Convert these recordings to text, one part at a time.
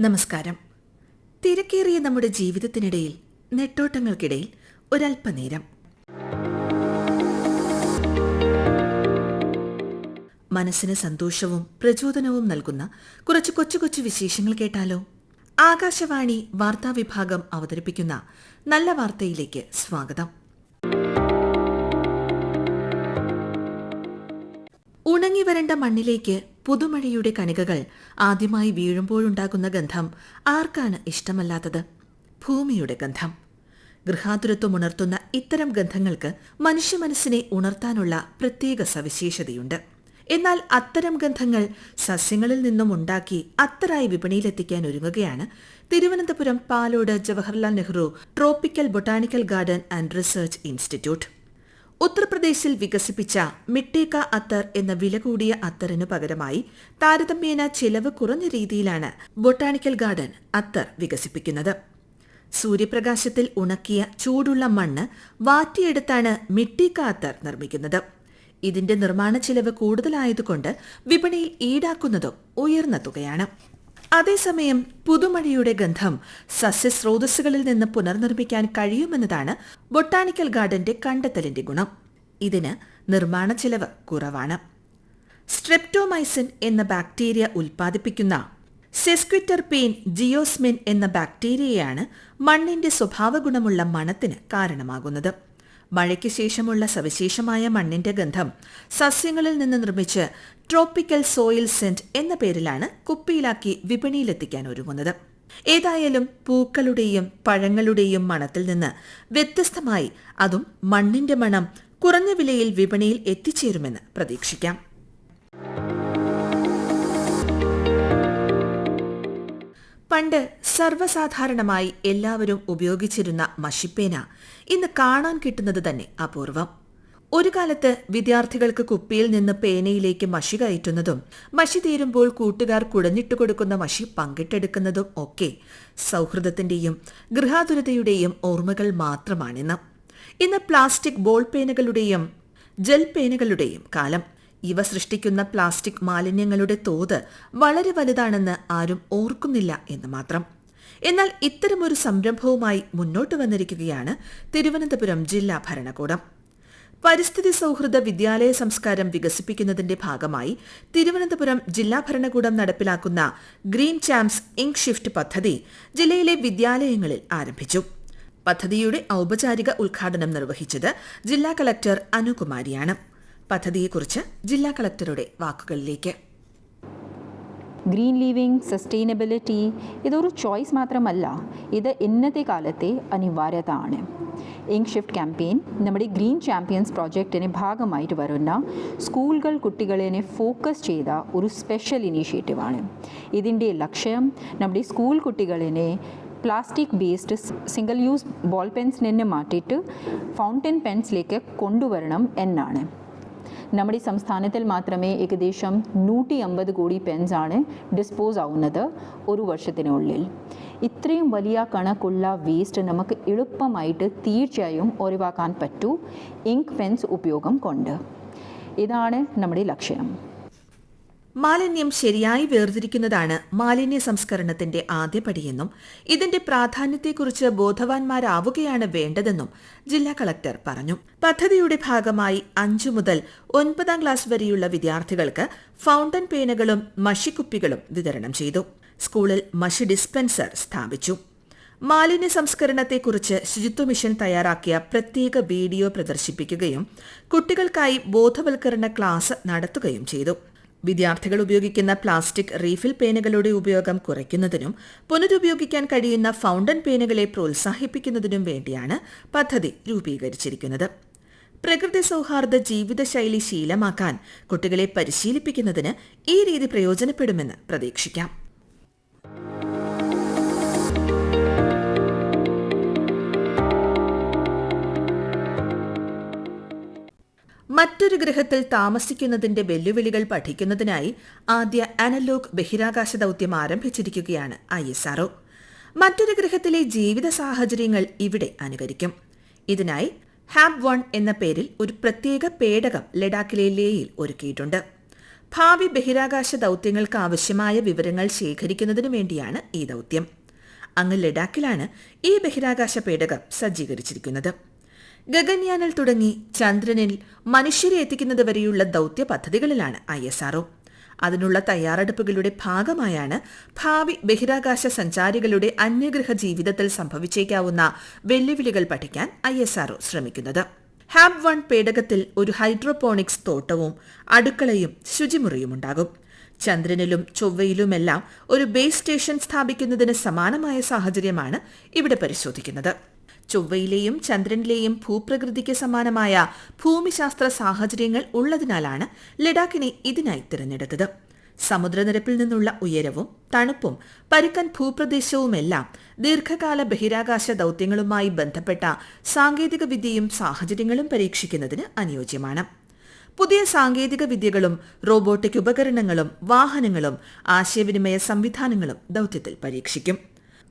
നമസ്കാരം. തിരക്കേറിയ നമ്മുടെ ജീവിതത്തിനിടയിൽ നെട്ടോട്ടങ്ങൾക്കിടയിൽ ഒരല്പനേരം മനസ്സിന് സന്തോഷവും പ്രചോദനവും നൽകുന്ന കുറച്ച് കൊച്ചു കൊച്ചു വിശേഷങ്ങൾ കേട്ടാലോ? ആകാശവാണി വാർത്താവിഭാഗം അവതരിപ്പിക്കുന്ന നല്ല വാർത്തയിലേക്ക് സ്വാഗതം. ഉണങ്ങി വരണ്ട മണ്ണിലേക്ക് പുതുമഴയുടെ കണികകൾ ആദ്യമായി വീഴുമ്പോഴുണ്ടാകുന്ന ഗന്ധം ആർക്കാണ് ഇഷ്ടമല്ലാത്തത്? ഭൂമിയുടെ ഗന്ധം. ഗൃഹാതുരത്വം ഉണർത്തുന്ന ഇത്തരം ഗന്ധങ്ങൾക്ക് മനുഷ്യ മനസ്സിനെ ഉണർത്താനുള്ള പ്രത്യേക സവിശേഷതയുണ്ട്. എന്നാൽ അത്തരം ഗന്ധങ്ങൾ സസ്യങ്ങളിൽ നിന്നും ഉണ്ടാക്കി അത്തരായി വിപണിയിലെത്തിക്കാൻ ഒരുങ്ങുകയാണ് Thiruvananthapuram Palode Jawaharlal Nehru tropical botanical garden and research institute. ഉത്തർപ്രദേശിൽ വികസിപ്പിച്ച മിട്ടേക്ക അത്തർ എന്ന വില കൂടിയ അത്തറിനു പകരമായി താരതമ്യേന ചെലവ് കുറഞ്ഞ രീതിയിലാണ് ബൊട്ടാണിക്കൽ ഗാർഡൻ അത്തർ വികസിപ്പിക്കുന്നത്. സൂര്യപ്രകാശത്തിൽ ഉണക്കിയ ചൂടുള്ള മണ്ണ് വാറ്റിയെടുത്താണ് മിട്ടേക്ക അത്തർ നിർമ്മിക്കുന്നത്. ഇതിന്റെ നിർമ്മാണ ചെലവ് കൂടുതലായതുകൊണ്ട് വിപണിയിൽ ഈടാക്കുന്നതും ഉയർന്ന തുകയാണ്. അതേസമയം പുതുമഴയുടെ ഗന്ധം സസ്യസ്രോതസ്സുകളിൽ നിന്ന് പുനർനിർമ്മിക്കാൻ കഴിയുമെന്നതാണ് ബൊട്ടാണിക്കൽ ഗാർഡന്റെ കണ്ടെത്തലിന്റെ ഗുണം. ഇതിന് നിർമ്മാണ ചെലവ് കുറവാണ്. സ്ട്രെപ്റ്റോമൈസിൻ എന്ന ബാക്ടീരിയ ഉൽപ്പാദിപ്പിക്കുന്ന സെസ്ക്വിറ്റർ പെയിൻ ജിയോസ്മിൻ എന്ന ബാക്ടീരിയയാണ് മണ്ണിന്റെ സ്വഭാവഗുണമുള്ള മണത്തിന് കാരണമാകുന്നത്. മഴയ്ക്ക് ശേഷമുള്ള സവിശേഷമായ മണ്ണിന്റെ ഗന്ധം സസ്യങ്ങളിൽ നിന്ന് നിർമ്മിച്ച് ട്രോപ്പിക്കൽ സോയിൽ സെന്റ് എന്ന പേരിലാണ് കുപ്പിയിലാക്കി വിപണിയിലെത്തിക്കാൻ ഒരുങ്ങുന്നത്. ഏതായാലും പൂക്കളുടെയും പഴങ്ങളുടെയും മണത്തിൽ നിന്ന് വ്യത്യസ്തമായി അതും മണ്ണിന്റെ മണം കുറഞ്ഞ വിലയിൽ വിപണിയിൽ എത്തിച്ചേരുമെന്ന് പ്രതീക്ഷിക്കാം. പണ്ട് സർവസാധാരണമായി എല്ലാവരും ഉപയോഗിച്ചിരുന്ന മഷിപ്പേന ഇന്ന് കാണാൻ കിട്ടുന്നത് തന്നെ അപൂർവം. ഒരു കാലത്ത് വിദ്യാർത്ഥികൾക്ക് കുപ്പിയിൽ നിന്ന് പേനയിലേക്ക് മഷി കയറ്റുന്നതും മഷി തീരുമ്പോൾ കൂട്ടുകാർ കുടഞ്ഞിട്ട് കൊടുക്കുന്ന മഷി പങ്കിട്ടെടുക്കുന്നതും ഒക്കെ സൗഹൃദത്തിന്റെയും ഗൃഹാതുരതയുടെയും ഓർമ്മകൾ മാത്രമാണിന്ന്. ഇന്ന് പ്ലാസ്റ്റിക് ബോൾ പേനകളുടെയും ജെൽ പേനകളുടെയും കാലം. ഇവ സൃഷ്ടിക്കുന്ന പ്ലാസ്റ്റിക് മാലിന്യങ്ങളുടെ തോത് വളരെ വലുതാണെന്ന് ആരും ഓർക്കുന്നില്ല എന്ന് മാത്രം. എന്നാൽ ഇത്തരമൊരു സംരംഭവുമായി മുന്നോട്ട് വന്നിരിക്കുകയാണ് തിരുവനന്തപുരം ജില്ലാ ഭരണകൂടം. പരിസ്ഥിതി സൌഹൃദ വിദ്യാലയ സംസ്കാരം വികസിപ്പിക്കുന്നതിന്റെ ഭാഗമായി തിരുവനന്തപുരം ജില്ലാ ഭരണകൂടം നടപ്പിലാക്കുന്ന ഗ്രീൻ ചാമ്പ്സ് ഇങ്ക് ഷിഫ്റ്റ് പദ്ധതി ജില്ലയിലെ വിദ്യാലയങ്ങളിൽ ആരംഭിച്ചു. പദ്ധതിയുടെ ഔപചാരിക ഉദ്ഘാടനം നിർവഹിച്ചത് ജില്ലാ കളക്ടർ അനുകുമാരിയാണ്. പദ്ധതിയെക്കുറിച്ച് ജില്ലാ കളക്ടറുടെ വാക്കുകളിലേക്ക്. ഗ്രീൻ ലിവിങ് സസ്റ്റൈനബിലിറ്റി ഇതൊരു ചോയ്സ് മാത്രമല്ല ഇത് ഇന്നത്തെ കാലത്തെ അനിവാര്യത ആണ് ഇങ്ക് ഷിഫ്റ്റ് ക്യാമ്പയിൻ നമ്മുടെ ഗ്രീൻ ചാമ്പ്യൻസ് പ്രോജക്റ്റിന് ഭാഗമായിട്ട് വരുന്ന സ്കൂളുകൾ കുട്ടികളെ ഫോക്കസ് ചെയ്ത ഒരു സ്പെഷ്യൽ ഇനീഷ്യേറ്റീവാണ്. ഇതിന്റെ ലക്ഷ്യം നമ്മുടെ സ്കൂൾ കുട്ടികളെ plastic based single use ball pencil നിന്ന് മാറ്റിയിട്ട് ഫൗണ്ടൻ പെൻസിലേക്ക് കൊണ്ടുവരണം എന്നാണ്. നമ്മുടെ സംസ്ഥാനത്തിൽ മാത്രമേ ഏകദേശം നൂറ്റി അമ്പത് കോടി പെൻസാണ് ഡിസ്പോസ് ആവുന്നത് ഒരു വർഷത്തിനുള്ളിൽ. ഇത്രയും വലിയ കണക്കുള്ള വേസ്റ്റ് നമുക്ക് എളുപ്പമായിട്ട് തീർച്ചയായും ഒഴിവാക്കാൻ പറ്റൂ. ഇങ്ക് പെൻസ് ഉപയോഗം കൊണ്ട്. ഇതാണ് നമ്മുടെ ലക്ഷ്യം. മാലിന്യം ശരിയായി വേർതിരിക്കുന്നതാണ് മാലിന്യ സംസ്കരണത്തിന്റെ ആദ്യപടിയെന്നും ഇതിന്റെ പ്രാധാന്യത്തെക്കുറിച്ച് ബോധവാന്മാരാവുകയാണ് വേണ്ടതെന്നും ജില്ലാ കളക്ടർ പറഞ്ഞു. പദ്ധതിയുടെ ഭാഗമായി അഞ്ചു മുതൽ ഒൻപതാം ക്ലാസ് വരെയുള്ള വിദ്യാർത്ഥികൾക്ക് ഫൗണ്ടൻ പേനകളും മഷിക്കുപ്പികളും വിതരണം ചെയ്തു. സ്കൂളിൽ മഷി ഡിസ്പെൻസർ സ്ഥാപിച്ചു. മാലിന്യ സംസ്കരണത്തെക്കുറിച്ച് ശുചിത്വ മിഷൻ തയ്യാറാക്കിയ പ്രത്യേക വീഡിയോ പ്രദർശിപ്പിക്കുകയും കുട്ടികൾക്കായി ബോധവൽക്കരണ ക്ലാസ് നടത്തുകയും ചെയ്തു. വിദ്യാർത്ഥികൾ ഉപയോഗിക്കുന്ന പ്ലാസ്റ്റിക് റീഫിൽ പേനകളുടെ ഉപയോഗം കുറയ്ക്കുന്നതിനും പുനരുപയോഗിക്കാൻ കഴിയുന്ന ഫൗണ്ടൻ പേനകളെ പ്രോത്സാഹിപ്പിക്കുന്നതിനും വേണ്ടിയാണ് പദ്ധതി രൂപീകരിച്ചിരിക്കുന്നത്. പ്രകൃതി സൗഹാർദ്ദ ജീവിതശൈലി ശീലമാക്കാൻ കുട്ടികളെ പരിശീലിപ്പിക്കുന്നതിന് ഈ രീതി പ്രയോജനപ്പെടുമെന്ന് പ്രതീക്ഷിക്കാം. മറ്റൊരു ഗ്രഹത്തിൽ താമസിക്കുന്നതിന്റെ വെല്ലുവിളികൾ പഠിക്കുന്നതിനായി ആദ്യ അനലോഗ് ബഹിരാകാശ ദൌത്യം ആരംഭിച്ചിരിക്കുകയാണ് ഐ എസ് ആർഒ മറ്റൊരു ഗ്രഹത്തിലെ ജീവിത സാഹചര്യങ്ങൾ ഇവിടെ അനുകരിക്കും. ഇതിനായി ഹാബ് വൺ എന്ന പേരിൽ ഒരു പ്രത്യേക പേടകം ലഡാക്കിലെ ലേയിൽ ഒരുക്കിയിട്ടുണ്ട്. ഭാവി ബഹിരാകാശ ദൗത്യങ്ങൾക്ക് ആവശ്യമായ വിവരങ്ങൾ ശേഖരിക്കുന്നതിനു വേണ്ടിയാണ് ഈ ദൗത്യം. അങ്ങ് ലഡാക്കിലാണ് ഈ ബഹിരാകാശ പേടകം സജ്ജീകരിച്ചിരിക്കുന്നത്. ഗഗൻയാനിൽ തുടങ്ങി ചന്ദ്രനിൽ മനുഷ്യരെ എത്തിക്കുന്നത് വരെയുള്ള ദൗത്യ പദ്ധതികളിലാണ് ഐ എസ് ആർഒ അതിനുള്ള തയ്യാറെടുപ്പുകളുടെ ഭാഗമായാണ് ഭാവി ബഹിരാകാശ സഞ്ചാരികളുടെ അന്യഗ്രഹ ജീവിതത്തിൽ സംഭവിച്ചേക്കാവുന്ന വെല്ലുവിളികൾ പഠിക്കാൻ ഐ എസ് ആർഒ ശ്രമിക്കുന്നത്. ഹാബ് വൺ പേടകത്തിൽ ഒരു ഹൈഡ്രോപോണിക്സ് തോട്ടവും അടുക്കളയും ശുചിമുറിയും ഉണ്ടാകും. ചന്ദ്രനിലും ചൊവ്വയിലുമെല്ലാം ഒരു ബേസ് സ്റ്റേഷൻ സ്ഥാപിക്കുന്നതിന് സമാനമായ സാഹചര്യമാണ് ഇവിടെ പരിശോധിക്കുന്നത്. ചൊവ്വയിലെയും ചന്ദ്രനിലെയും ഭൂപ്രകൃതിക്ക് സമാനമായ ഭൂമിശാസ്ത്ര സാഹചര്യങ്ങൾ ഉള്ളതിനാലാണ് ലഡാക്കിനെ ഇതിനായി തിരഞ്ഞെടുത്തത്. സമുദ്രനിരപ്പിൽ നിന്നുള്ള ഉയരവും തണുപ്പും പരുക്കൻ ഭൂപ്രദേശവുമെല്ലാം ദീർഘകാല ബഹിരാകാശ ദൌത്യങ്ങളുമായി ബന്ധപ്പെട്ട സാങ്കേതിക വിദ്യയും സാഹചര്യങ്ങളും പരീക്ഷിക്കുന്നതിന് അനുയോജ്യമാണ്. പുതിയ സാങ്കേതിക വിദ്യകളും റോബോട്ടിക് ഉപകരണങ്ങളും വാഹനങ്ങളും ആശയവിനിമയ സംവിധാനങ്ങളും ദൌത്യത്തിൽ പരീക്ഷിക്കും.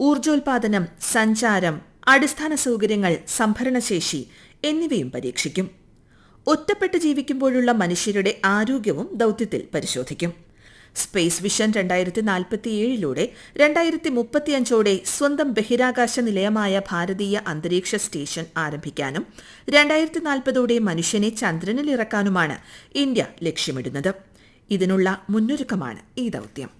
ഊർജോൽപാദനം സഞ്ചാരം അടിസ്ഥാന സൗകര്യങ്ങൾ സംഭരണശേഷി എന്നിവയും പരീക്ഷിക്കും. ഒറ്റപ്പെട്ട് ജീവിക്കുമ്പോഴുള്ള മനുഷ്യരുടെ ആരോഗ്യവും ദൌത്യത്തിൽ പരിശോധിക്കും. സ്പേസ് വിഷൻ രണ്ടായിരത്തി നാൽപ്പത്തിയേഴിലൂടെ രണ്ടായിരത്തി മുപ്പത്തിയഞ്ചോടെ സ്വന്തം ബഹിരാകാശ നിലയമായ ഭാരതീയ അന്തരീക്ഷ സ്റ്റേഷൻ ആരംഭിക്കാനും രണ്ടായിരത്തി നാൽപ്പതോടെ മനുഷ്യനെ ചന്ദ്രനിൽ ഇറക്കാനുമാണ് ഇന്ത്യ ലക്ഷ്യമിടുന്നത്. ഇതിനുള്ള മുന്നൊരുക്കമാണ് ഈ ദൗത്യം.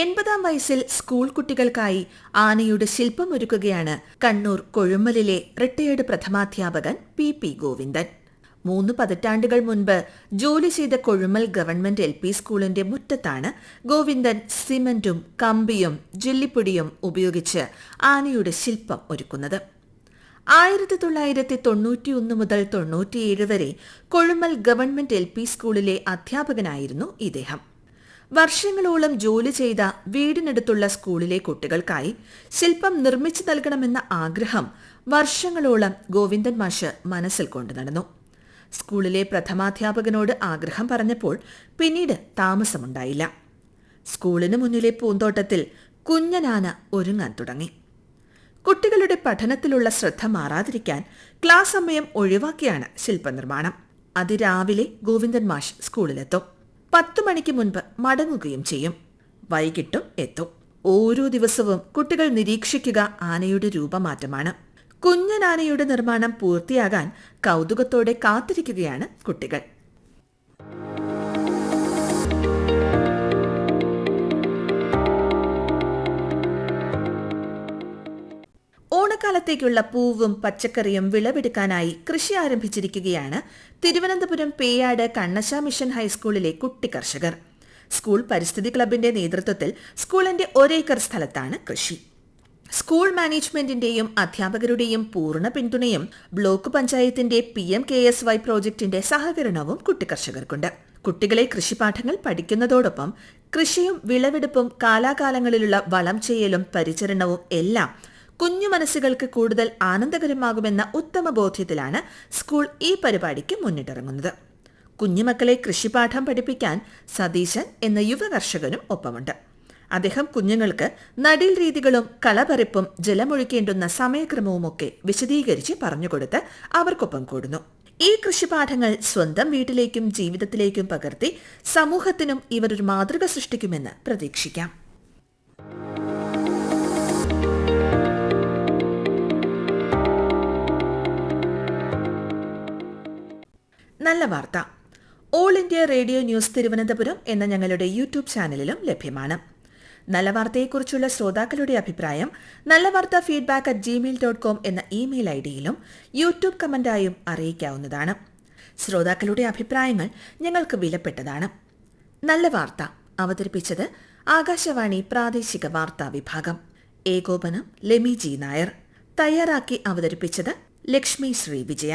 എൺപതാം വയസ്സിൽ സ്കൂൾ കുട്ടികൾക്കായി ആനയുടെ ശില്പം ഒരുക്കുകയാണ് കണ്ണൂർ കൊഴുമ്മലിലെ റിട്ടയേർഡ് പ്രഥമാധ്യാപകൻ പി പി ഗോവിന്ദൻ. മൂന്ന് പതിറ്റാണ്ടുകൾ മുൻപ് ജോലി ചെയ്ത കൊഴുമൽ ഗവൺമെന്റ് എൽ പി സ്കൂളിന്റെ മുറ്റത്താണ് ഗോവിന്ദൻ സിമന്റും കമ്പിയും ജെല്ലിപ്പൊടിയും ഉപയോഗിച്ച് ആനയുടെ ശില്പം ഒരുക്കുന്നത്. ആയിരത്തി തൊള്ളായിരത്തി തൊണ്ണൂറ്റിയൊന്ന് മുതൽ തൊണ്ണൂറ്റിയേഴ് വരെ കൊഴുമൽ ഗവൺമെന്റ് എൽ പി സ്കൂളിലെ അധ്യാപകനായിരുന്നു ഇദ്ദേഹം. വർഷങ്ങളോളം ജോലി ചെയ്ത വീടിനടുത്തുള്ള സ്കൂളിലെ കുട്ടികൾക്കായി ശില്പം നിർമ്മിച്ചു നൽകണമെന്ന ആഗ്രഹം വർഷങ്ങളോളം ഗോവിന്ദൻ മാഷ് മനസ്സിൽ കൊണ്ടു നടന്നു. സ്കൂളിലെ പ്രഥമാധ്യാപകനോട് ആഗ്രഹം പറഞ്ഞപ്പോൾ പിന്നീട് താമസമുണ്ടായില്ല. സ്കൂളിന് മുന്നിലെ പൂന്തോട്ടത്തിൽ കുഞ്ഞനാന ഒരുങ്ങാൻ തുടങ്ങി. കുട്ടികളുടെ പഠനത്തിലുള്ള ശ്രദ്ധ മാറാതിരിക്കാൻ ക്ലാസ് സമയം ഒഴിവാക്കിയാണ് ശില്പനിർമ്മാണം. അതിരാവിലെ ഗോവിന്ദൻ മാഷ് സ്കൂളിലെത്തും. പത്തു മണിക്ക് മുൻപ് മടങ്ങുകയും ചെയ്യും. വൈകിട്ടും എത്തും. ഓരോ ദിവസവും കുട്ടികൾ നിരീക്ഷിക്കുക ആനയുടെ രൂപമാറ്റമാണ്. കുഞ്ഞനാനയുടെ നിർമ്മാണം പൂർത്തിയാകാൻ കൗതുകത്തോടെ കാത്തിരിക്കുകയാണ് കുട്ടികൾ. ഓണക്കാലത്തേക്കുള്ള പൂവും പച്ചക്കറിയും വിളവെടുക്കാനായി കൃഷി ആരംഭിച്ചിരിക്കുകയാണ് തിരുവനന്തപുരം പേയാട് കണ്ണശ മിഷൻ ഹൈസ്കൂളിലെ കുട്ടി കർഷകർ. സ്കൂൾ പരിസ്ഥിതി ക്ലബിന്റെ നേതൃത്വത്തിൽ സ്കൂളിന്റെ ഒരേക്കർ സ്ഥലത്താണ് കൃഷി. സ്കൂൾ മാനേജ്മെന്റിന്റെയും അധ്യാപകരുടെയും പൂർണ പിന്തുണയും ബ്ലോക്ക് പഞ്ചായത്തിന്റെ P M K S Y പ്രോജക്ടിന്റെ സഹകരണവും കുട്ടികർഷകർക്കുണ്ട് കുട്ടികളെ കൃഷിപാഠങ്ങൾ പഠിക്കുന്നതോടൊപ്പം കൃഷിയും വിളവെടുപ്പും കാലാകാലങ്ങളിലുള്ള വളം ചെയ്യലും പരിചരണവും എല്ലാം കുഞ്ഞു മനസ്സുകൾക്ക് കൂടുതൽ ആനന്ദകരമാകുമെന്ന ഉത്തമ ബോധ്യത്തിലാണ് സ്കൂൾ ഈ പരിപാടിക്ക് മുന്നിട്ടിറങ്ങുന്നത്. കുഞ്ഞുമക്കളെ കൃഷിപാഠം പഠിപ്പിക്കാൻ സതീശൻ എന്ന യുവ കർഷകനും ഒപ്പമുണ്ട്. അദ്ദേഹം കുഞ്ഞുങ്ങൾക്ക് നടീൽ രീതികളും കളപറിപ്പും ജലമൊഴിക്കേണ്ടുന്ന സമയക്രമവുമൊക്കെ വിശദീകരിച്ച് പറഞ്ഞുകൊടുത്ത് അവർക്കൊപ്പം കൂടുന്നു. ഈ കൃഷിപാഠങ്ങൾ സ്വന്തം വീട്ടിലേക്കും ജീവിതത്തിലേക്കും പകർത്തി സമൂഹത്തിനും ഇവരൊരു മാതൃക സൃഷ്ടിക്കുമെന്ന് പ്രതീക്ഷിക്കാം. നല്ല വാർത്ത. All India radio news Thiruvananthapuram എന്ന ഞങ്ങളുടെ യൂട്യൂബ് ചാനലിലും ലഭ്യമാണ്. നല്ല വാർത്തയെക്കുറിച്ചുള്ള ശ്രോതാക്കളുടെ അഭിപ്രായം നല്ല വാർത്ത feedback at gmail dot com എന്ന ഇമെയിൽ ഐ ഡിയിലും യൂട്യൂബ് കമന്റായും അറിയിക്കാവുന്നതാണ്. ശ്രോതാക്കളുടെ അഭിപ്രായങ്ങൾ ഞങ്ങൾക്ക് വിലപ്പെട്ടതാണ്. നല്ല വാർത്ത അവതരിപ്പിച്ചത് ആകാശവാണി പ്രാദേശിക വാർത്താ വിഭാഗം. ഏകോപനം ലെമി ജി നായർ. തയ്യാറാക്കി അവതരിപ്പിച്ചത് ലക്ഷ്മി ശ്രീ വിജയ.